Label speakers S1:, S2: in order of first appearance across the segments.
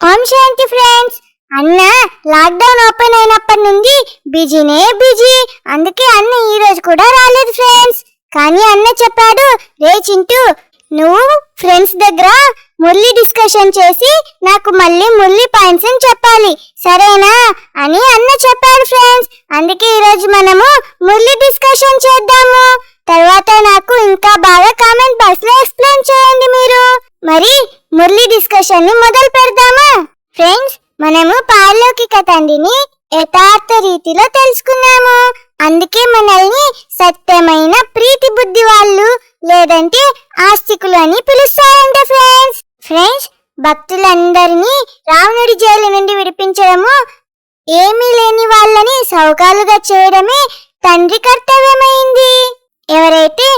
S1: ఓం శాంతి ఫ్రెండ్స్. అన్న lockdown open అయినప్పటి నుండి బిజీనే బిజీ. అందుకే అన్న ఈ రోజు కూడా రాలేదు ఫ్రెండ్స్. కానీ అన్న చెప్పాడు రే చింటూ నువ్వు ఫ్రెండ్స్ దగ్గర మురళి డిస్కషన్ చేసి నాకు మళ్ళీ మురళి పాయింట్స్ అని చెప్పాలి. సరేనా? అని అన్న చెప్పాడు ఫ్రెండ్స్ అందుకే ఈరోజు మనము మురళి డిస్కషన్ చేద్దాము. తర్వాత నాకు ఇంకా బాగా కామెంట్ బాక్స్లో ఎక్స్ప్లెయిన్ చేయండి మీరు. మరి మురళి డిస్కషన్ని మొదలు పెడదామా? ఫ్రెండ్స్ మనము పారలౌకిక తండ్రిని యథార్థ రీతిలో తెలుసుకున్నాము. అందుకే మనల్ని సత్యమైన ప్రీతి బుద్ధి వాళ్ళు లేదంటే ఆస్తికులు అని పిలుస్తారంట ఫ్రెండ్స్ ఫ్రెండ్స్ భక్తులందరినీ రావణుడి జైలు నుండి విడిపించడము ఏమీ లేని వాళ్ళని సౌకాలుగా చేయడమే తండ్రి కర్తవ్యమైంది. ఎవరైతే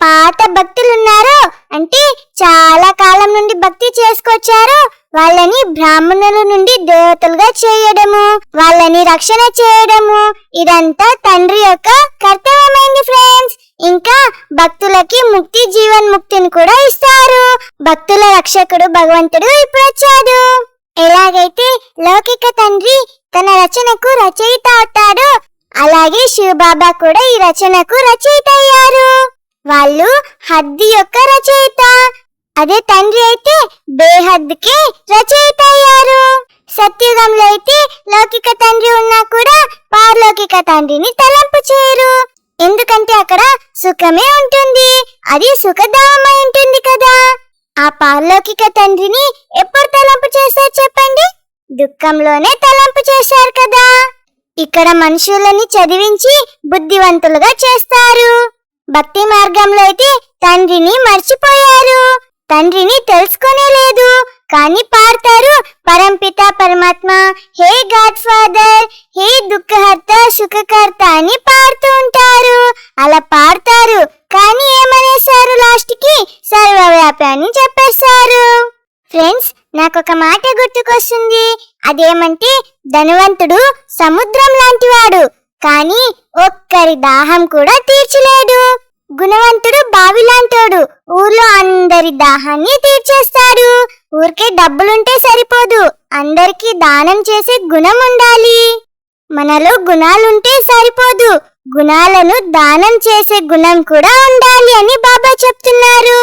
S1: పాత భక్తులున్నారో అంటే చాలా కాలం నుండి భక్తి చేసుకొచ్చారో వాళ్ళని బ్రాహ్మణుల నుండి దేవతలుగా చేయడము వాళ్ళని రక్షణ చేయడము ఇదంతా తండ్రి యొక్క కర్తవ్యమైంది ఫ్రెండ్స్ ఇంకా భక్తులకి ముక్తి జీవన్ ముక్తిని కూడా ఇస్తారు. భక్తుల రక్షకుడు భగవంతుడు ఇప్పుడు వచ్చాడు. ఎలాగైతే లౌకిక తండ్రి తన రచనకు రచయిత అవుతాడు అలాగే శివబాబా కూడా ఈ రచనకు రచయిత అయ్యారు. వాళ్ళు హద్ది యొక్క రచయిత. అదే తండ్రి అయితే బేహద్కి రచయిత అయ్యారు. సత్యుగంలో అయితే లౌకిక తండ్రి ఉన్నా కూడా పారలౌకిక తండ్రిని తలంపు చేయరు. ఎందుకంటే అక్కడ సుఖమే ఉంటుంది. అది సుఖధామమై ఉంటుంది కదా. ఆ పారలౌకిక తండ్రిని ఎప్పుడు తలంపు చేశారు చెప్పండి? దుఃఖంలోనే తలంపు చేశారు కదా. ఇక్కడ మనుషులని చదివించి బుద్ధివంతులుగా చేస్తారు. భక్తి మార్గంలో అయితే తండ్రిని మర్చిపోయారు. తండ్రిని తెలుసుకునే లేదు కానీ పాడతారు పరంపిత పరమాత్మ హే గాడ్ ఫాదర్ హే దుఃఖహర్త సుఖకర్త అని పాడుతూ ఉంటారు. అలా పాడతారు కానీ ఏమనేశారు లాస్ట్కి సర్వవ్యాపి అని చెప్పేశారు. ఫ్రెండ్స్ నాకు ఒక మాట గుర్తుకొస్తుంది. అదేమంటే ధనవంతుడు సముద్రం లాంటివాడు కానీ ఒక్కరి దాహం కూడా తీర్చలేడు. గుణవంతుడు బావి లాంటోడు ఊర్లో అందరి దాహాన్ని తీర్చేస్తారు ఊరికే డబ్బులుంటే సరిపోదు. అందరికీ దానం చేసే గుణం ఉండాలి. మనలో గుణాలుంటే సరిపోదు. గుణాలను దానం చేసే గుణం కూడా ఉండాలి అని బాబా చెప్తున్నారు.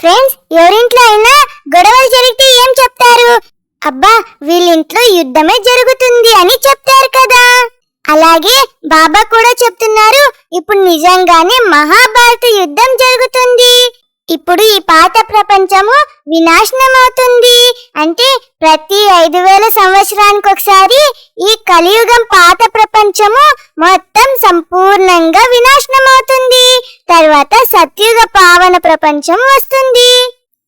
S1: ఫ్రెండ్స్ ఎవరింట్లో అయినా గొడవలు జరిగితే ఏం చెప్తారు? అబ్బా వీళ్ళింట్లో యుద్ధమే జరుగుతుంది అని చెప్తారు కదా. అలాగే బాబా కూడా చెప్తున్నారు ఇప్పుడు నిజంగానే మహాభారత యుద్ధం జరుగుతుంది. ఇప్పుడు ఈ పాత ప్రపంచము వినాశనం అవుతుంది అంటే ప్రతి ఐదు వేల సంవత్సరానికి ఒకసారి ఈ కలియుగం పాత ప్రపంచము మొత్తం సంపూర్ణంగా వినాశనం అవుతుంది తర్వాత సత్యుగ పావన ప్రపంచం వస్తుంది.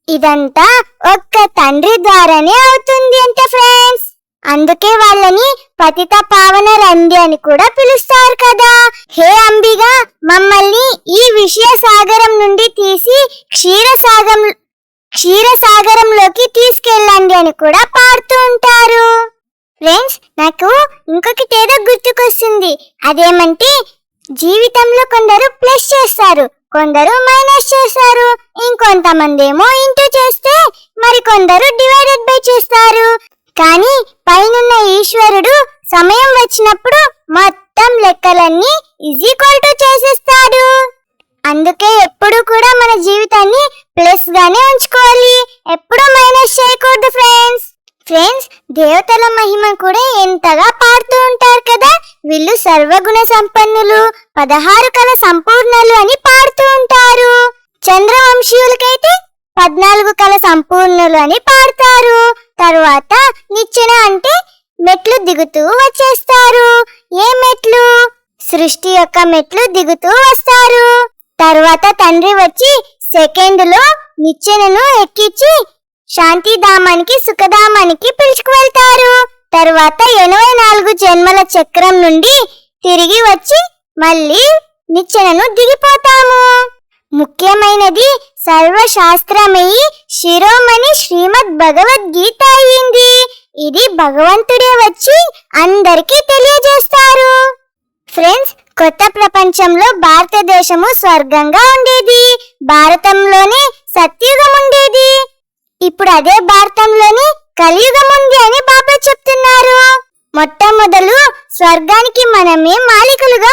S1: ఇదంతా ఒక్క తండ్రి ద్వారానే అవుతుంది అంటే ఫ్రెండ్స్. అందుకే వాళ్ళని పతిత పావన రంది అని కూడా పిలుస్తారు కదా. హే అంబిగా మమ్మల్ని ఈ విషయ సాగరం నుండి తీసి క్షీరసాగరం క్షీరసాగరంలోకి తీసుకెళ్ళండి అని కూడా పాడుతూ ఉంటారు. ఫ్రెండ్స్ నాకు ఇంకొకటి ఏదో గుర్తుకొస్తుంది. అదేమంటే జీవితంలో కొందరు ప్లస్ చేస్తారు కొందరు మైనస్ చేస్తారు. ఇంకొంతమంది ఏమో ఇంటూ చేస్తే మరి కొందరు డివైడెడ్ బై చేస్తారు. కానీ పైనున్న ఈశ్వరుడు సమయం వచ్చినప్పుడు మొత్తం లెక్కలన్నీ ఈజ్ ఈక్వల్ టు చేసేస్తాడు. అందుకే ఎప్పుడు కూడా మన జీవితాన్ని ప్లస్ గానే ఉంచుకోవాలి. ఎప్పుడు మైనస్ చేయకూడదు ఫ్రెండ్స్ ఫ్రెండ్స్ దేవతల మహిమ కూడా ఎంతగా పాడుతూ ఉంటారు కదా వీళ్ళు సర్వగుణ సంపన్నులు పదహారు కల సంపూర్ణలు అని పాడుతూ ఉంటారు. చంద్రవంశీయులకైతే పద్నాలుగు కల సంపూర్ణులు అని పాడతారు. తరువాత నిచ్చెన అంటే మెట్లు దిగుతూ వచ్చేస్తారు. ఏ మెట్లు? సృష్టి యొక్క మెట్లు దిగుతూ వస్తారు. తర్వాత తండ్రి వచ్చి సెకండ్లో నిచ్చెనను ఎక్కించి శాంతిధామానికి సుఖధామానికి పిలుచుకువెళ్తారు తరువాత ఎనభై నాలుగు జన్మల చక్రం నుండి తిరిగి వచ్చి మళ్ళీ నిచ్చెనను దిగిపోతాము. ముఖ్యమైనది సర్వశాస్త్రమయి శిరోమణి శ్రీమద్ భగవద్గీత అయింది. ఇది భగవంతుడే వచ్చి అందరికీ తెలియజేస్తారు. ఫ్రెండ్స్ కొత్త ప్రపంచంలో భారతదేశము స్వర్గంగా ఉండేది. భారతంలోనే సత్యుగం ఉండేది. ఇప్పుడు అదే భారతంలోని కలియుగం ఉంది అని బాబా చెప్తున్నారు. మొట్టమొదలు స్వర్గానికి మనమే మాలికలుగా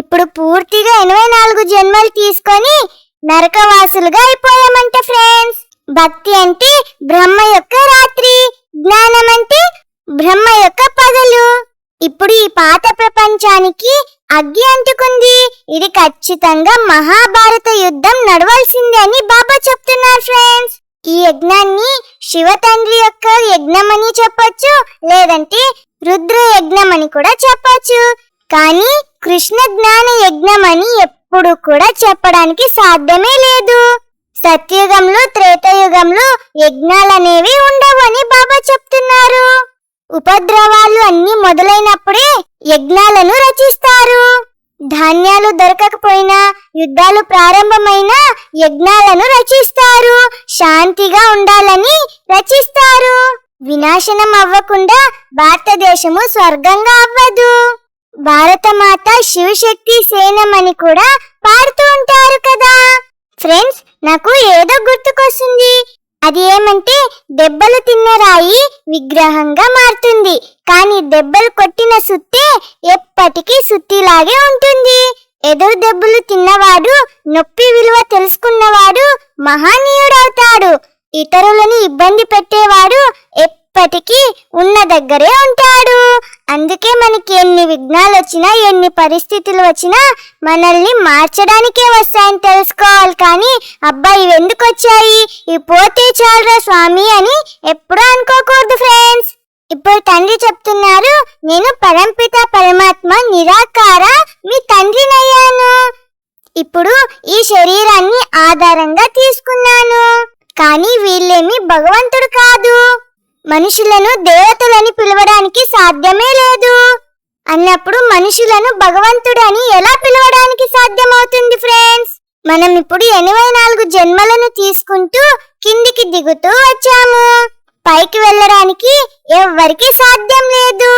S1: ఇప్పుడు పూర్తిగా ఎనభై నాలుగు జన్మలు తీసుకొని నరకవాసులుగా అయిపోయామంట ఫ్రెండ్స్. భక్తి అంటే బ్రహ్మ యొక్క రాత్రి జ్ఞానం అంటే బ్రహ్మ యొక్క పగలు. ఇప్పుడు ఈ పాత ప్రపంచానికి అగ్గి అంటుకుంది. ఇది ఖచ్చితంగా మహాభారత యుద్ధం నడవాల్సిందే అని బాబా చెప్తున్నారు ఫ్రెండ్స్. ఈ యజ్ఞాన్ని శివ తండ్రి యొక్క యజ్ఞం అని చెప్పొచ్చు లేదంటే రుద్ర యజ్ఞం అని కూడా చెప్పొచ్చు. కానీ కృష్ణ జ్ఞాన యజ్ఞం అని ఎప్పుడు కూడా చెప్పడానికి సాధ్యమే లేదు. సత్యుగంలో త్రేతయుగంలో యజ్ఞాలనేవి ఉండవు అని బాబా చెప్తున్నారు. ఉపద్రవాలు అన్ని మొదలైనప్పుడే యజ్ఞాలను రచిస్తారు. ధాన్యాలు దొరకకపోయినా యుద్ధాలు ప్రారంభమైన యజ్ఞాలను రచిస్తారు. శాంతిగా ఉండాలని రచిస్తారు. వినాశనం అవ్వకుండా భారతదేశము స్వర్గంగా అవ్వదు. భారతమాత శివశక్తి సేనమని కూడా పాడుతూ ఉంటారు కదా. ఫ్రెండ్స్ నాకు ఏదో గుర్తుకొస్తుంది. అది ఏమంటే దెబ్బలు తిన్న రాయి విగ్రహంగా మారుతుంది. కానీ దెబ్బలు కొట్టిన సుత్తే ఎప్పటికీ సుత్తిలాగే ఉంటుంది. ఎదురు దెబ్బలు తిన్నవాడు నొప్పి విలువ తెలుసుకున్నవాడు మహానీయుడవుతాడు. ఇతరులను ఇబ్బంది పెట్టేవాడు ఎప్పటికీ ఉన్న దగ్గరే ఉంటాడు. అందుకే మనకి ఎన్ని విఘ్నాలు వచ్చినా ఎన్ని పరిస్థితులు వచ్చినా మనల్ని మార్చడానికే వస్తాయని తెలుసుకోవాలి. కానీ అబ్బాయి ఎందుకు వచ్చాయి ఇవి పోతే చాలరా స్వామి అని ఎప్పుడూ అనుకోకూడదు ఫ్రెండ్స్. ఇప్పుడు తండ్రి చెప్తున్నారు నేను పరంపిత పరమాత్మ నిరాకార మీ తండ్రినయ్యాను. ఇప్పుడు ఈ శరీరాన్ని ఆధారంగా తీసుకున్నాను. కానీ వీళ్ళేమి భగవంతుడు కాదు. మనుషులను దేవతలని పిలవడానికి సాధ్యమే లేదు. అన్నప్పుడు మనుషులను భగవంతుడు అని ఎలా పిలవడానికి సాధ్యమవుతుంది ఫ్రెండ్స్? మనం ఇప్పుడు ఎనభై నాలుగు జన్మలను తీసుకుంటూ కిందికి దిగుతూ వచ్చాము. పైకి వెళ్ళడానికి ఎవ్వరికీ సాధ్యం లేదు.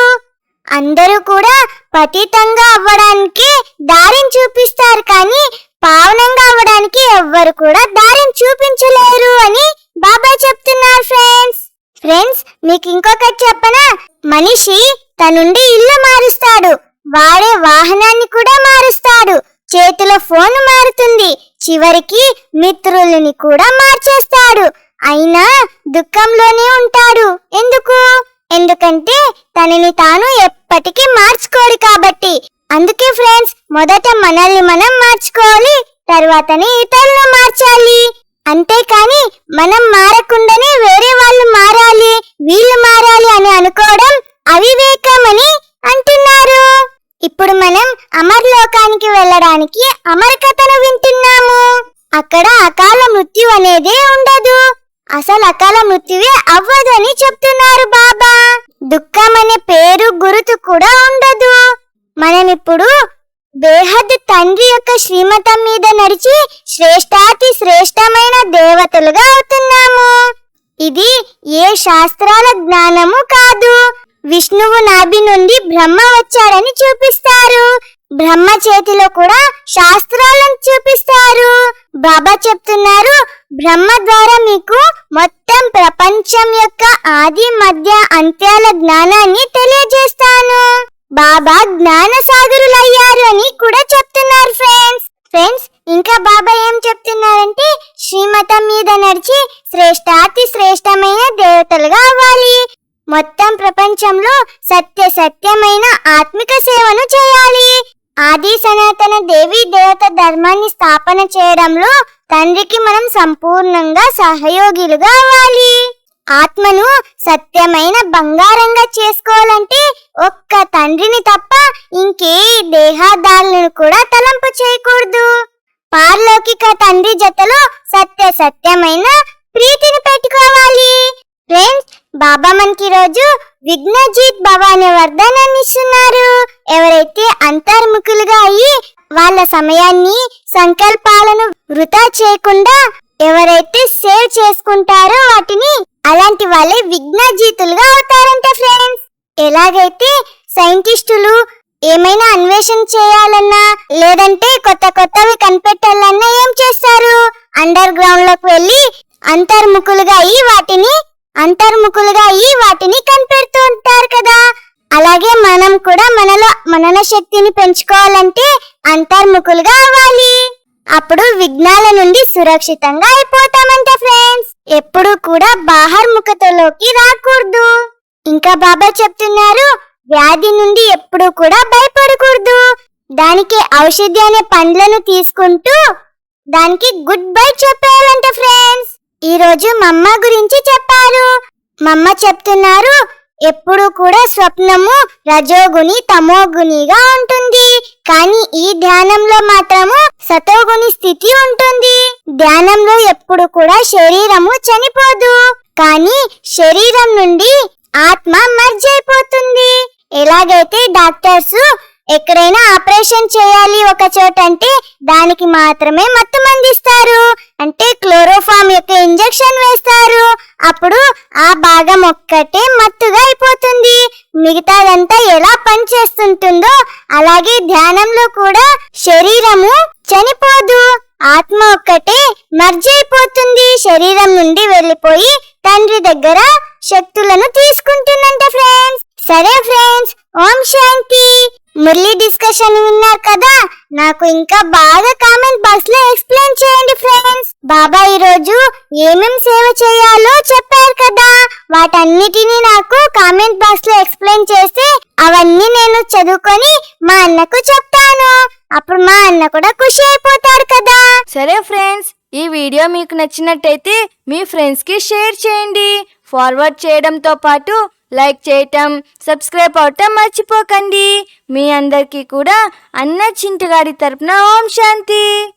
S1: అందరూ కూడా పతితంగా అవ్వడానికి దారిని చూపిస్తారు కానీ పావనంగా అవ్వడానికి ఎవ్వరు కూడా దారిని చూపించలేరు అని బాబా చెప్తున్నారు ఫ్రెండ్స్ ఫ్రెండ్స్ మీకు ఇంకొకటి చెప్పనా మనిషి తనుండి ఇల్లు మారుస్తాడు. వాడే వాహనాన్ని కూడా మారుస్తాడు. చేతిలో ఫోన్ మారుతుంది. చివరికి మిత్రులని కూడా మార్చేస్తాడు. అయినా దుఃఖంలోనే ఉంటాడు. ఎందుకు? ఎందుకంటే తనని తాను ఎప్పటికీ మార్చుకోడు కాబట్టి. అందుకే ఫ్రెండ్స్ మొదట మనల్ని మనం మార్చుకోవాలి తర్వాతనే ఇతరులను మార్చాలి. అంతేకాని మనం మారకుండానే వేరే వాళ్ళు మారాలి. వీళ్ళు మారాలి అని అనుకోవడం అవివేకం అని అంటున్నారు. ఇప్పుడు మనం అమర్లోకానికి వెళ్ళడానికి అమరకథను వింటున్నాము. అక్కడ అకాల మృత్యు అనేదే ఉండదు. అసలు అకాల మృత్యువే అవ్వదు అని చెప్తున్నారు బాబా. దుఃఖం అనే పేరు గురుతు కూడా ఉండదు. మనం ఇప్పుడు బేహద్ తండ్రి యొక్క శ్రీమతం మీద నడిచి శ్రేష్టాతి శ్రేష్టమైన దేవతలుగా అవుతున్నాము. ఇది ఏ శాస్త్రాల జ్ఞానము కాదు. విష్ణువు నాభి నుండి బ్రహ్మ వచ్చాడని చూపిస్తారు. బ్రహ్మ చేతిలో కూడా శాస్త్రాలను చూపిస్తారు. బాబా చెప్తున్నారు బ్రహ్మ ద్వారా మీకు మొత్తం ప్రపంచం యొక్క ఆది మధ్య అంత్యాల జ్ఞానాన్ని తెలియజేస్తాను. బాబా జ్ఞాన సాగరులయ్యారు అని కూడా చెప్తున్నారు ఫ్రెండ్స్. ఫ్రెండ్స్ ఇంకా బాబా ఏం చెప్తున్నారంటే శ్రీమతం మీద నడిచి శ్రేష్ఠ శ్రేష్టమైన దేవతలుగా అవ్వాలి. మొత్తం ప్రపంచంలో సత్య సత్యమైన ఆత్మిక సేవను చేయాలి. ఆది సనాతన దేవి దేవత ధర్మాన్ని స్థాపన చేయడంలో తండ్రికి మనం సంపూర్ణంగా సహయోగిలుగా అవ్వాలి. ఆత్మను సత్యమైన బంగారంగా చేసుకోవాలంటే ఒక్క తండ్రిని తప్ప ఇంకే దేహదారులను కూడా తలంపు చేయకూడదు. పార్లౌకిక తండ్రి జతలో సత్య సత్యమైన ప్రీతిని పెట్టుకోవాలి. ఫ్రెండ్స్ బాబా మనకి రోజు విఘ్నజీత్ బాబా అనే వరదానాన్ని ఇస్తున్నారు. ఎవరైతే అంతర్ముఖులుగా అయ్యి వాళ్ళ సమయాన్ని సంకల్పాలను వృధా చేయకుండా ఎవరైతే సేవ్ చేసుకుంటారో వాటిని అలాంటి వాళ్ళే విఘ్నజీతులుగా అవుతారంట ఫ్రెండ్స్. ఎలాగైతే సైంటిస్టులు ఏమైనా అన్వేషణ చేయాలన్నా లేదంటే కొత్త కొత్తవి కనిపెట్టాలన్నా ఏం చేస్తారు? అండర్ గ్రౌండ్లోకి వెళ్ళి అంతర్ముఖులుగా ఈ వాటిని అంతర్ముఖులుగా ఈ వాటిని కనిపెడుతూ ఉంటారు కదా. అలాగే మనం కూడా మనలో మనన శక్తిని పెంచుకోవాలంటే అంతర్ముఖులుగా అవ్వాలి. అప్పుడు విఘ్నాల నుండి సురక్షితంగా అయిపోతామంట ఫ్రెండ్స్ ఎప్పుడు కూడా బాహర్ముఖతలోకి రాకూడదు. ఇంకా బాబా చెప్తున్నారు వ్యాధి నుండి ఎప్పుడు కూడా భయపడకూడదు. దానికి ఔషధి అనే పండ్లను తీసుకుంటూ దానికి గుడ్ బై చెప్పాలంట ఫ్రెండ్స్ ఈరోజు మమ్మ గురించి చెప్పారు. మమ్మ చెప్తున్నారు ఎప్పుడు కూడా స్వప్నము రజోగుని తమోగునిగా ఉంటుంది. కానీ ఈ ధ్యానంలో మాత్రము సతోగుని స్థితి ఉంటుంది. ధ్యానంలో ఎప్పుడు కూడా శరీరము చనిపోదు. కానీ శరీరం నుండి ఆత్మ మర్జైపోతుంది. ఎలాగైతే డాక్టర్స్ ఎక్కడైనా ఆపరేషన్ చేయాలి ఒక చోట అంటే దానికి మాత్రమే మత్తు మందిస్తారు. అంటే క్లోరోఫామ్ యొక్క ఇంజెక్షన్ వేస్తారు. అప్పుడు ఆ భాగం ఒక్కటే మత్తుగా అయిపోతుంది. మిగతాదంతా ఎలా పనిచేస్తుంటుందో అలాగే ధ్యానంలో కూడా శరీరము చనిపోదు. ఆత్మ ఒక్కటే మర్జ్ అయిపోతుంది. శరీరం నుండి వెళ్ళిపోయి తండ్రి దగ్గర శక్తులను తీసుకుంటుందంట ఫ్రెండ్స్. సరే ఫ్రెండ్స్ ఓం శాంతి. డిస్కషన్ విన్నారు కదా? నాకు ఇంకా బాగా కామెంట్ బాక్స్లో ఎక్స్ప్లెయిన్ చేయండి ఫ్రెండ్స్ బాబా ఈ రోజు ఏమేం సేవ చేయాలో చెప్పారు కదా? వాటన్నిటిని నాకు కామెంట్ బాక్స్లో ఎక్స్ప్లెయిన్ చేస్తే అవన్నీ నేను చదువుకొని మా అన్నకు చెప్తాను. అప్పుడు మా అన్న కూడా ఖుషి అయిపోతాడు కదా?
S2: సరే ఫ్రెండ్స్ ఈ వీడియో మీకు నచ్చినట్టయితే మీ ఫ్రెండ్స్కి షేర్ చేయండి. ఫార్వర్డ్ చేయడంతో పాటు లైక్ చేయటం సబ్స్క్రైబ్ అవటం మర్చిపోకండి. మీ అందరికీ కూడా అన్న చింటగాడి తరపున ఓం శాంతి.